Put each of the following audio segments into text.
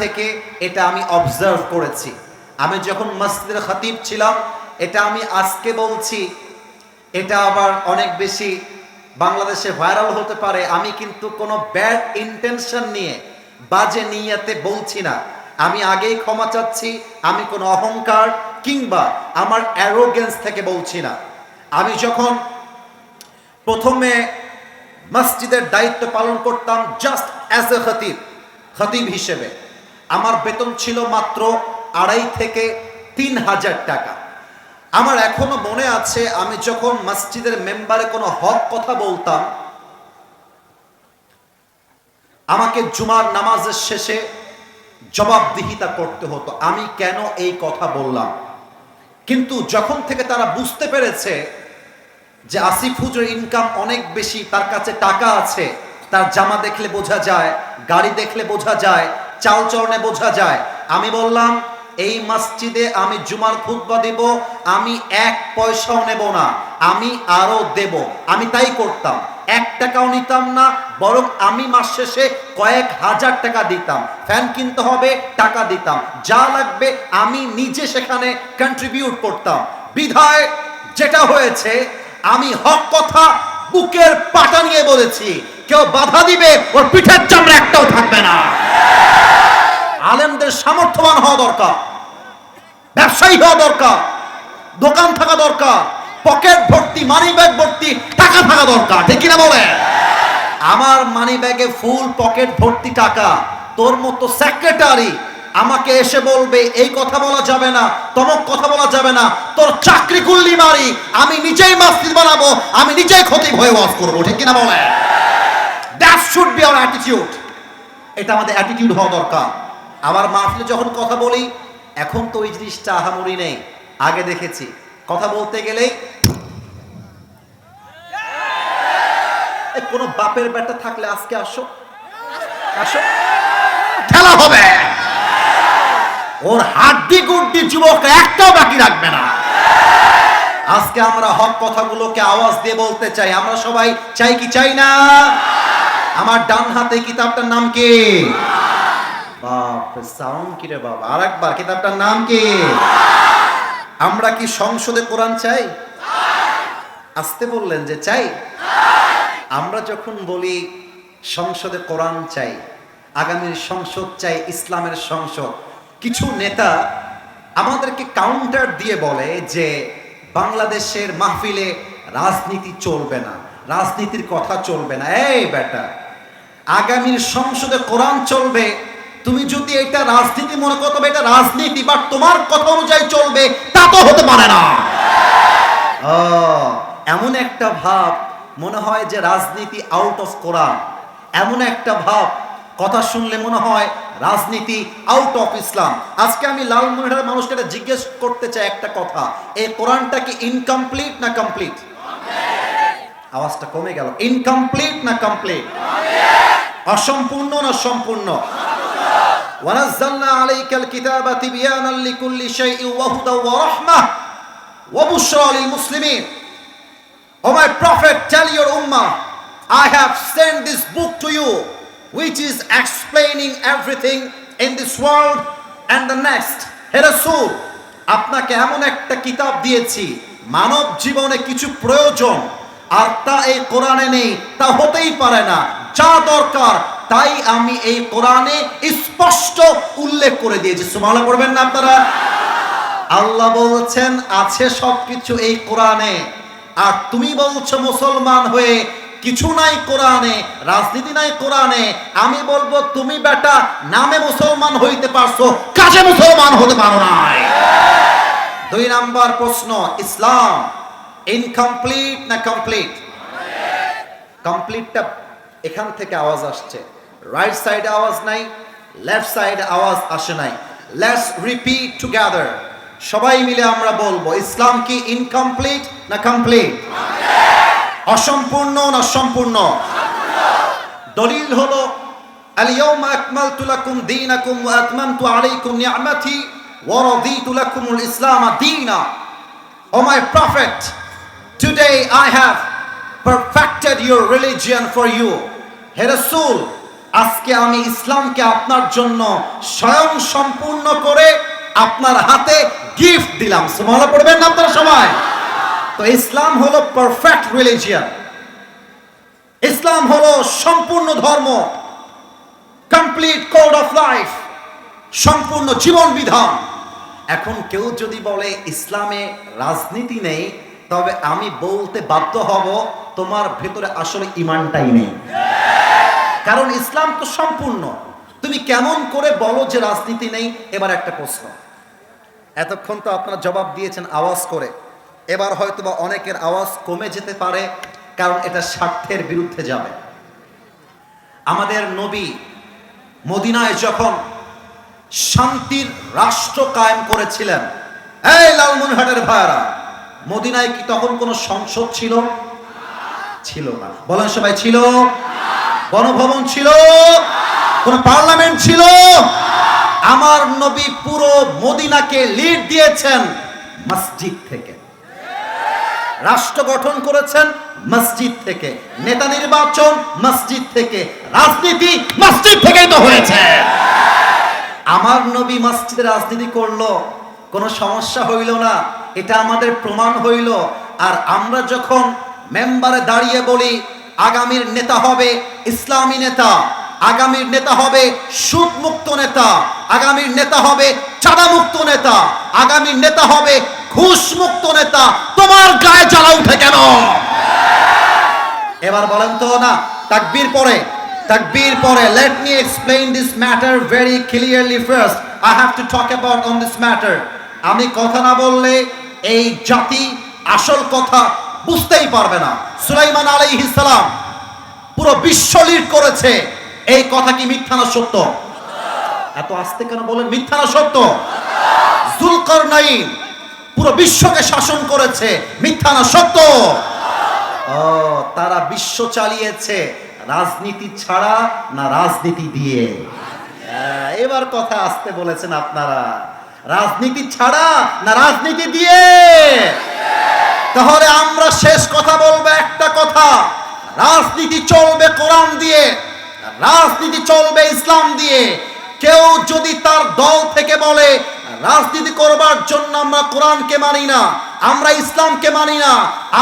থেকে এটা আমি অবজার্ভ করেছি। আমি যখন মসজিদের খতিব ছিলাম, এটা আমি আজকে বলছি, এটা আবার অনেক বেশি বাংলাদেশে ভাইরাল হতে পারে। আমি কিন্তু কোনো ব্যাড ইন্টেনশন নিয়ে, বাজে নিয়াতে বলছি না। আমি আগেই ক্ষমা চাচ্ছি, আমি কোনো অহংকার কিংবা আমার অ্যারোগেন্স থেকে বলছি না। আমি যখন প্রথমে মসজিদের দায়িত্ব পালন করতাম জাস্ট অ্যাজ এ খতিব খতিব হিসেবে। আমার বেতন ছিল মাত্র আড়াই থেকে তিন হাজার টাকা। আমার এখনও মনে আছে, আমি যখন মসজিদের মেম্বারে কোনো হক কথা বলতাম, আমাকে জুমার নামাজের শেষে জবাবদিহিতা করতে হতো। আমি কেন এই কথা বললাম? কিন্তু যখন থেকে তারা বুঝতে পেরেছে যে আসিফ ইনকাম অনেক বেশি, তার কাছে টাকা আছে, তার জামা দেখলে বোঝা যায়, গাড়ি দেখলে বোঝা যায় চাল চলনে বোঝা যায়। আমি বললাম, এই মসজিদে আমি জুমার খুতবা দেব, আমি এক পয়সাও নেব না, আমি আরও দেব। আমি তাই করতাম। এক টাকাও নিতাম না, বরং আমি মাস শেষে কয়েক হাজার টাকা দিতাম। ফ্যান কিনতে হবে, টাকা দিতাম। যা লাগবে আমি নিজে সেখানে কন্ট্রিবিউট করতাম। বিধায় যেটা হয়েছে, আমি হক কথা বুকের পাটা নিয়ে বলেছি। কেউ বাধা দিবে, ওর পিঠের চামড়া একটাও থাকবে না। আলেমদের সামর্থ্যবান হওয়া দরকার। ব্যবসায়ী হওয়া দরকার। দোকান থাকা দরকার। পকেট ভর্তি মানি ব্যাগ ভর্তি, টাকা থাকা দরকার। ঠিক কিনা বলে? আমার মানি ব্যাগে ফুল পকেট ভর্তি টাকা। তোর মতো সেক্রেটারি আমাকে এসে বলবে, এই কথা বলা যাবে না, তমক কথা বলা যাবে না। তোর চাকরি কুল্লি মারি, আমি নিজেই মাস্তিদ বানাবো, আমি নিজেই ক্ষতি হয়ে ওয়াজ করব। ঠিক কিনা বলে? That should be our attitude এটা আমাদের অ্যাটিটিউড হওয়া দরকার। আবার মাহফিলে যখন কথা বলি, এখন তো ওই জিনিসটা আহামরি নেই। আগে দেখেছি। কথা বলতে গেলেই কোনো বাপের বেটা থাকলে আজকে আসো। আসো। খেলা হবে। ওর হাড্ডি গুড্ডি যুবক একটাও বাকি রাখবে না। আজকে আমরা হক কথাগুলোকে আওয়াজ দিয়ে বলতে চাই। আমরা সবাই চাই কি চাই না? আমার ডান হাতে কিতাবটার নাম কি? বাপ সাউন্ড কি রে বাবা আরেকবার, কিতাবটার নাম কি? আমরা কি সংসদে কোরআন চাই? আসতে বললেন যে চাই। আমরা যখন বলি সংসদে কোরআন চাই, আগামীর সংসদ চাই, ইসলামের সংসদ, কিছু নেতা আমাদেরকে কাউন্টার দিয়ে বলে যে বাংলাদেশের মাহফিলে রাজনীতি চলবে না, রাজনীতির কথা চলবে না। এই বেটা, আগামীর সংসদে কোরআন চলবে তুমি যদি এটা রাজনীতি মনে করো, তবে এটা রাজনীতি বা তোমার কথা অনুযায়ী চলবে, তা তো হতে পারে না। এমন একটা ভাব মনে হয় যে রাজনীতি আউট অফ কোরআন এমন একটা ভাব, কথা শুনলে মনে হয় রাজনীতি আউট অফ ইসলাম আজকে আমি লালমনিরহাটের মানুষকে জিজ্ঞেস করতে চাই একটা কথা এই কোরআনটা কি ইনকমপ্লিট না কমপ্লিট আওয়াজটা কমে গেল। ইনকমপ্লিট না কমপ্লিট অসম্পূর্ণ না সম্পূর্ণ? ونزلنا عليك الكتاب تبيانا لكل شيء وهدى ورحمة وبشرى للمسلمين O my prophet, tell your ummah, I have sent this book to you, which is explaining everything in this world and the next. হে রাসূল আপনাকে এমন একটা কিতাব দিয়েছি মানব জীবনে কিছু প্রয়োজন আর তা এই কোরআনে নেই তা হতেই পারে না যা দরকার তাই আমি এই কোরআনে স্পষ্ট উল্লেখ করে দিয়েছি। সুমালা পড়বেন না আপনারা? আল্লাহ বলছেন, আছে সবকিছু এই কোরআনে। আর তুমি বলছো মুসলমান হয়ে কিছু নাই কোরআনে, রাজনীতি নাই কোরআনে, আমি বলব তুমি বেটা নামে মুসলমান হইতে পারছ, কাজে মুসলমান হতে পারো নাই। দুই নাম্বার প্রশ্ন, ইসলাম ইনকমপ্লিট না কমপ্লিট কমপ্লিটটা এখান থেকে আওয়াজ আসছে। রাইট সাইডে আওয়াজ নাই লেফট সাইডে আওয়াজ আসে নাই লেটস রিপিট টুগেদার সবাই মিলে আমরা বলবো ইসলাম কি ইনকমপ্লিট না কমপ্লিট অসম্পূর্ণ না সম্পূর্ণ দলিল হলো اليوم أكملت لكم دينكم وأتممت عليكم نعمتي ورضيت لكم الإسلام دينا O my prophet, today I have perfected your religion for you. হে রাসূল আজকে আমি ইসলামকে আপনার জন্য স্বয়ং সম্পূর্ণ করে আপনার হাতে গিফট দিলাম। সুমালা পড়বেন না আপনারা সবাই? তো ইসলাম হলো পারফেক্ট রিলিজিয়ান ইসলাম হলো সম্পূর্ণ ধর্ম। কমপ্লিট কোড অফ লাইফ সম্পূর্ণ জীবন বিধান। এখন কেউ যদি বলে, ইসলামে রাজনীতি নেই, তবে আমি বলতে বাধ্য হব, তোমার ভেতরে আসলে ইমানটাই নেই। কারণ ইসলাম তো সম্পূর্ণ। তুমি কেমন করে বলো যে রাজনীতি নেই? এবার একটা প্রশ্ন। এতক্ষণ তো আপনারা জবাব দিয়েছেন আওয়াজ করে। এবার হয়তো বা অনেকের আওয়াজ কমে যেতে পারে, কারণ এটা স্বার্থের বিরুদ্ধে যাবে। আমাদের নবী মদিনায় যখন শান্তির রাষ্ট্র কায়েম করেছিলেন, এই লালমনিরহাটের ভাইয়ারা, মদিনায় কি তখন কোনো সংসদ ছিল? ছিল না। বলেন সবাই, ছিল? গণভবন ছিল, কোন পার্লামেন্ট ছিল। আমার নবী পুরো মদিনাকে লিড দিয়েছেন মসজিদ থেকে। রাষ্ট্র গঠন করেছেন মসজিদ থেকে। নেতা নির্বাচন মসজিদ থেকে। রাজনীতি মসজিদ থেকেই তো হয়েছে। আমার নবী মসজিদে রাজনীতি করল, কোনো সমস্যা হইল না, এটা আমাদের প্রমাণ হইল। আর আমরা যখন মেম্বারে দাঁড়িয়ে বলি আগামীর নেতা হবে ইসলামী নেতা, আগামীর নেতা হবে সুদ মুক্ত নেতা, আগামীর নেতা হবে চাঁদা মুক্ত নেতা, আগামীর নেতা হবে ঘুষ মুক্ত নেতা। তোমার গায়ে জ্বালা উঠে কেন? এবার বলেন তো না, তাকবীর পরে তাকবীর পরে let me explain this matter very clearly first I have to talk about on this matter আমি কথা না বললে এই জাতি আসল কথা বুঝতেই পারবে না। সুলাইমান আলাইহিস সালাম পুরো বিশ্ব লিড করেছে। এই কথা কি মিথ্যা না সত্য? এত আস্তে কেন বলেন মিথ্যা না সত্য? জুলকারনাইন পুরো বিশ্বকে শাসন করেছে। মিথ্যা না সত্য? তারা বিশ্ব চালিয়েছে। রাজনীতি ছাড়া না রাজনীতি দিয়ে? এবার কথা আসতে বলেছেন আপনারা। রাজনীতি ছাড়া না রাজনীতি দিয়ে? তাহলে আমরা শেষ কথা। রাজনীতি চলবে কোরআন দিয়ে, রাজনীতি চলবে ইসলাম দিয়ে। কেউ যদি তার দল থেকে বলে, রাজনীতি করবার জন্য আমরা কোরআনকে মানি না, আমরা ইসলামকে মানি না,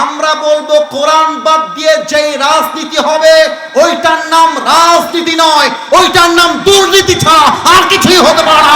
আমরা বলব কোরআন বাদ দিয়ে যেই রাজনীতি হবে, ওইটার নাম রাজনীতি নয়, ওইটার নাম দুর্নীতি ছাড়া আর কিছুই হতে পারে না